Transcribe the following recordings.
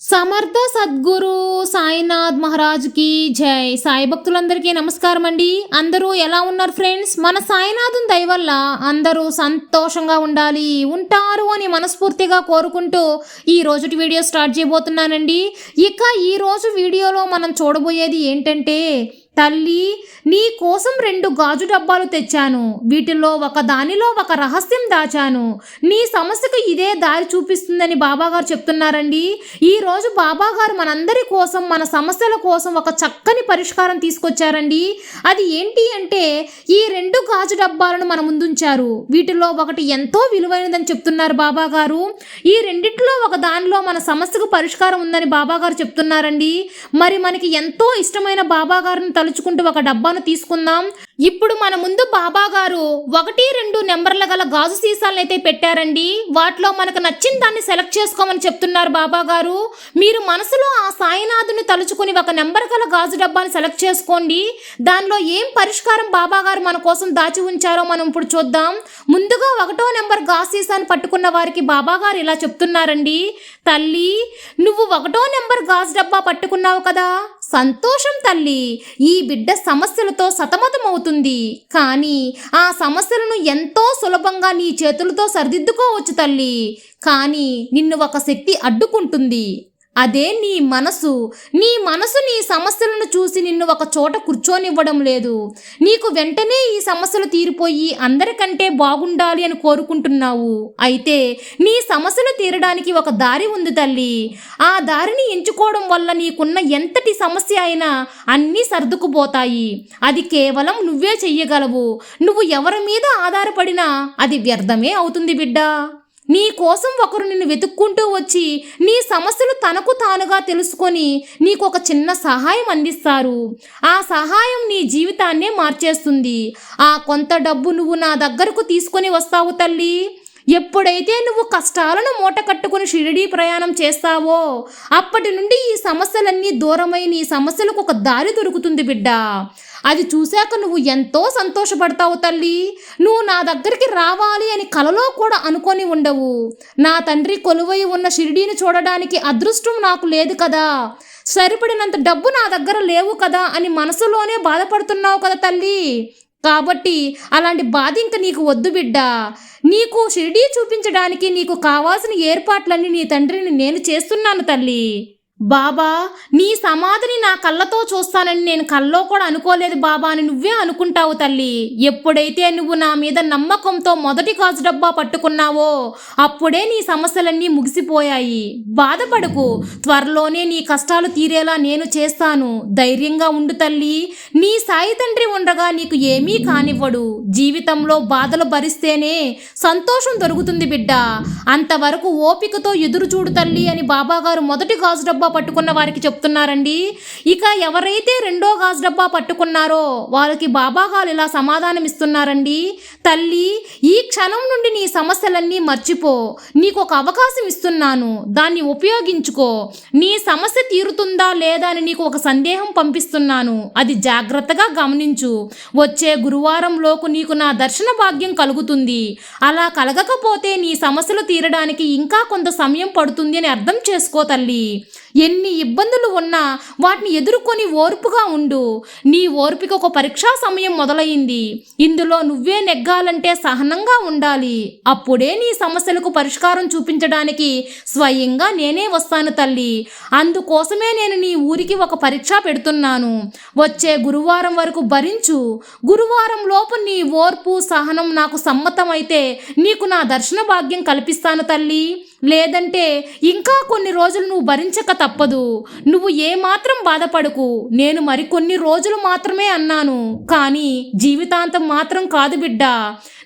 సమర్థ సద్గురు సాయినాథ్ మహారాజ్కి జై. సాయి భక్తులందరికీ నమస్కారం అండి అందరూ ఎలా ఉన్నారు ఫ్రెండ్స్? మన సాయినాథం దయ వల్ల అందరూ సంతోషంగా ఉండాలి ఉంటారు అని మనస్ఫూర్తిగా కోరుకుంటూ ఈ రోజుటి వీడియో స్టార్ట్ చేయబోతున్నానండి. ఇక ఈ రోజు వీడియోలో మనం చూడబోయేది ఏంటంటే తల్లి నీ కోసం రెండు గాజు డబ్బాలు తెచ్చాను. వీటిలో ఒక దానిలో ఒక రహస్యం దాచాను. నీ సమస్యకు ఇదే దారి చూపిస్తుందని బాబాగారు చెప్తున్నారండి. ఈరోజు బాబాగారు మనందరి కోసం మన సమస్యల కోసం ఒక చక్కని పరిష్కారం తీసుకొచ్చారండి. అది ఏంటి అంటే ఈ రెండు గాజు డబ్బాలను మన ముందుంచారు. వీటిలో ఒకటి ఎంతో విలువైనదని చెప్తున్నారు బాబాగారు. ఈ రెండిట్లో ఒక దానిలో మన సమస్యకు పరిష్కారం ఉందని బాబాగారు చెప్తున్నారండి. మరి మనకి ఎంతో ఇష్టమైన బాబాగారిని తలుచుకుంటూ ఒక డబ్బాను తీసుకుందాం. ఇప్పుడు మన ముందు బాబా గారు ఒకటి రెండు నెంబర్ల గల గాజు సీసాలను అయితే పెట్టారండి. వాటిలో మనకు నచ్చిన దాన్ని సెలెక్ట్ చేసుకోమని చెప్తున్నారు బాబా గారు. మీరు మనసులో ఆ సాయినాథుని తలుచుకుని ఒక నెంబర్ గల గాజు డబ్బాను సెలెక్ట్ చేసుకోండి. దానిలో ఏం పరిష్కారం బాబా గారు మన కోసం దాచి ఉంచారో మనం ఇప్పుడు చూద్దాం. ముందుగా ఒకటో నెంబర్ గాజు సీసాను పట్టుకున్న వారికి బాబా గారు ఇలా చెప్తున్నారండి. తల్లి నువ్వు ఒకటో నెంబర్ గాజు డబ్బా పట్టుకున్నావు కదా. సంతోషం తల్లి. ఈ బిడ్డ సమస్యలతో సతమతమవుతుంది. కానీ ఆ సమస్యలను ఎంతో సులభంగా నీ చేతులతో సరిదిద్దుకోవచ్చు తల్లి. కానీ నిన్ను ఒక శక్తి అడ్డుకుంటుంది. అదే నీ మనసు. నీ మనసు నీ సమస్యలను చూసి నిన్ను ఒక చోట కూర్చోనివ్వడం లేదు. నీకు వెంటనే ఈ సమస్యలు తీరిపోయి అందరికంటే బాగుండాలి అని కోరుకుంటున్నావు. అయితే నీ సమస్యలు తీరడానికి ఒక దారి ఉంది తల్లి. ఆ దారిని ఎంచుకోవడం వల్ల నీకున్న ఎంతటి సమస్య అయినా అన్నీ సర్దుకుపోతాయి. అది కేవలం నువ్వే చెయ్యగలవు. నువ్వు ఎవరి మీద ఆధారపడినా అది వ్యర్థమే అవుతుంది బిడ్డా. నీ కోసం ఒకరు నిన్ను వెతుక్కుంటూ వచ్చి నీ సమస్యలు తనకు తానుగా తెలుసుకొని నీకు ఒక చిన్న సహాయం అందిస్తారు. ఆ సహాయం నీ జీవితాన్నే మార్చేస్తుంది. ఆ కొంత డబ్బు నువ్వు నా దగ్గరకు తీసుకొని వస్తావు తల్లి. ఎప్పుడైతే నువ్వు కష్టాలను మూట కట్టుకుని షిరిడీ ప్రయాణం చేస్తావో అప్పటి నుండి ఈ సమస్యలన్నీ దూరమై నీ సమస్యలకు ఒక దారి దొరుకుతుంది బిడ్డ. అది చూశాక నువ్వు ఎంతో సంతోషపడతావు తల్లి. నువ్వు నా దగ్గరికి రావాలి అని కలలో కూడా అనుకొని ఉండవు. నా తండ్రి కొలువై ఉన్న షిరిడీని చూడడానికి అదృష్టం నాకు లేదు కదా. సరిపడినంత డబ్బు నా దగ్గర లేవు కదా అని మనసులోనే బాధపడుతున్నావు కదా తల్లి. కాబట్టి అలాంటి బాధ ఇంక నీకు వద్దు బిడ్డ. నీకు షిరిడీ చూపించడానికి నీకు కావాల్సిన ఏర్పాట్లన్నీ నీ తండ్రిని నేను చేస్తున్నాను తల్లి. బాబా నీ సమాధిని నా కళ్ళతో చూస్తానని నేను కల్లో కూడా అనుకోలేదు బాబా అని నువ్వే అనుకుంటావు తల్లి. ఎప్పుడైతే నువ్వు నా మీద నమ్మకంతో మొదటి గాజు డబ్బా పట్టుకున్నావో అప్పుడే నీ సమస్యలన్నీ ముగిసిపోయాయి. బాధపడకు త్వరలోనే నీ కష్టాలు తీరేలా నేను చేస్తాను. ధైర్యంగా ఉండు తల్లి. నీ సాయి తండ్రి ఉండగా నీకు ఏమీ కానివ్వడు. జీవితంలో బాధలు భరిస్తేనే సంతోషం దొరుకుతుంది బిడ్డ. అంతవరకు ఓపికతో ఎదురు చూడు తల్లి అని బాబాగారు మొదటి గాజు డబ్బా పట్టుకున్న వారికి చెప్తున్నారండి. ఇక ఎవరైతే రెండో గాజు డబ్బా పట్టుకున్నారో వాళ్ళకి బాబాగారు ఇలా సమాధానం ఇస్తున్నారండి. తల్లి ఈ క్షణం నుండి నీ సమస్యలన్నీ మర్చిపో. నీకు ఒక అవకాశం ఇస్తున్నాను. దాన్ని ఉపయోగించుకో. నీ సమస్య తీరుతుందా లేదా అని నీకు ఒక సందేహం పంపిస్తున్నాను. అది జాగ్రత్తగా గమనించు. వచ్చే గురువారంలోపు నీకు నా దర్శన భాగ్యం కలుగుతుంది. అలా కలగకపోతే నీ సమస్యలు తీరడానికి ఇంకా కొంత సమయం పడుతుంది అని అర్థం చేసుకో తల్లి. ఎన్ని ఇబ్బందులు ఉన్నా వాటిని ఎదుర్కొని ఓర్పుగా ఉండు. నీ ఓర్పుకి ఒక పరీక్షా సమయం మొదలైంది. ఇందులో నువ్వే నెగ్గాలంటే సహనంగా ఉండాలి. అప్పుడే నీ సమస్యలకు పరిష్కారం చూపించడానికి స్వయంగా నేనే వస్తాను తల్లి. అందుకోసమే నేను నీ ఊరికి ఒక పరీక్ష పెడుతున్నాను. వచ్చే గురువారం వరకు భరించు. గురువారం లోపు నీ ఓర్పు సహనం నాకు సమ్మతమైతే నీకు నా దర్శన భాగ్యం కల్పిస్తాను తల్లి. లేదంటే ఇంకా కొన్ని రోజులు నువ్వు భరించక తప్పదు. నువ్వు ఏమాత్రం బాధపడకు. నేను మరికొన్ని రోజులు మాత్రమే అన్నాను. కానీ జీవితాంతం మాత్రం కాదు బిడ్డ.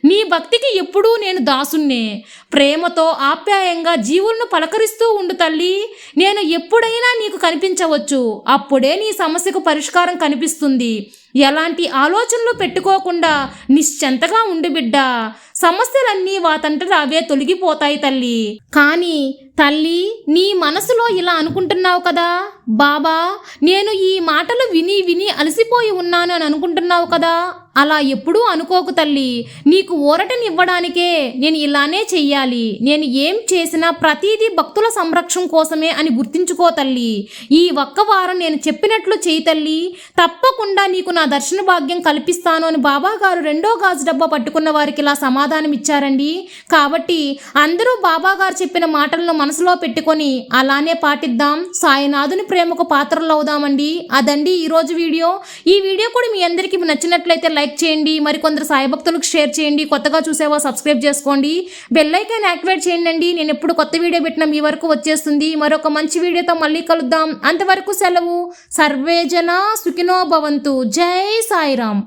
నీ భక్తికి ఎప్పుడూ నేను దాసున్నే ప్రేమతో ఆప్యాయంగా జీవులను పలకరిస్తూ ఉండు తల్లి. నేను ఎప్పుడైనా నీకు కనిపించవచ్చు. అప్పుడే నీ సమస్యకు పరిష్కారం కనిపిస్తుంది. ఎలాంటి ఆలోచనలు పెట్టుకోకుండా నిశ్చంతగా ఉండు బిడ్డ. సమస్యలన్నీ వాతంతట అవే తొలగిపోతాయి తల్లి. కానీ తల్లి నీ మనసులో ఇలా అనుకుంటున్నావు కదా? బాబా నేను ఈ మాటలు విని విని అలసిపోయి ఉన్నాను అని అనుకుంటున్నావు కదా? అలా ఎప్పుడూ అనుకోకు తల్లి. నీకు ఊరటనివ్వడానికే నేను ఇలానే చెయ్యాలి. నేను ఏం చేసినా ప్రతిదీ భక్తుల సంరక్షణ కోసమే అని గుర్తించుకో తల్లి. ఈ ఒక్క వారం నేను చెప్పినట్లు చేయి తల్లి. తప్పకుండా నీకు నా దర్శన భాగ్యం కల్పిస్తాను అని బాబా గారు రెండో గాజు డబ్బా పట్టుకున్న వారికి ఇలా సమాధానం ఇచ్చారండి కాబట్టి అందరూ బాబా గారు చెప్పిన మాటలను మనసులో పెట్టుకొని అలానే పాటిద్దాం. సాయినాథుని ప్రేమకు పాత్రలు అవుదామండి అదండి ఈరోజు వీడియో. ఈ వీడియో కూడా మీ అందరికీ నచ్చినట్లయితే లైక్ చేయండి. మరికొందరు సాయి భక్తులకు షేర్ చేయండి. కొత్తగా చూసేవా సబ్స్క్రైబ్ చేసుకోండి. బెల్ ఐకాన్ యాక్టివేట్ చేయండి నేను ఎప్పుడు కొత్త వీడియో పెట్టినా మీ వరకు వచ్చేస్తుంది. మరొక మంచి వీడియోతో మళ్ళీ కలుద్దాం. అంతవరకు సెలవు. సర్వేజన సుఖినో భవంతు. జై సాయిరామ్.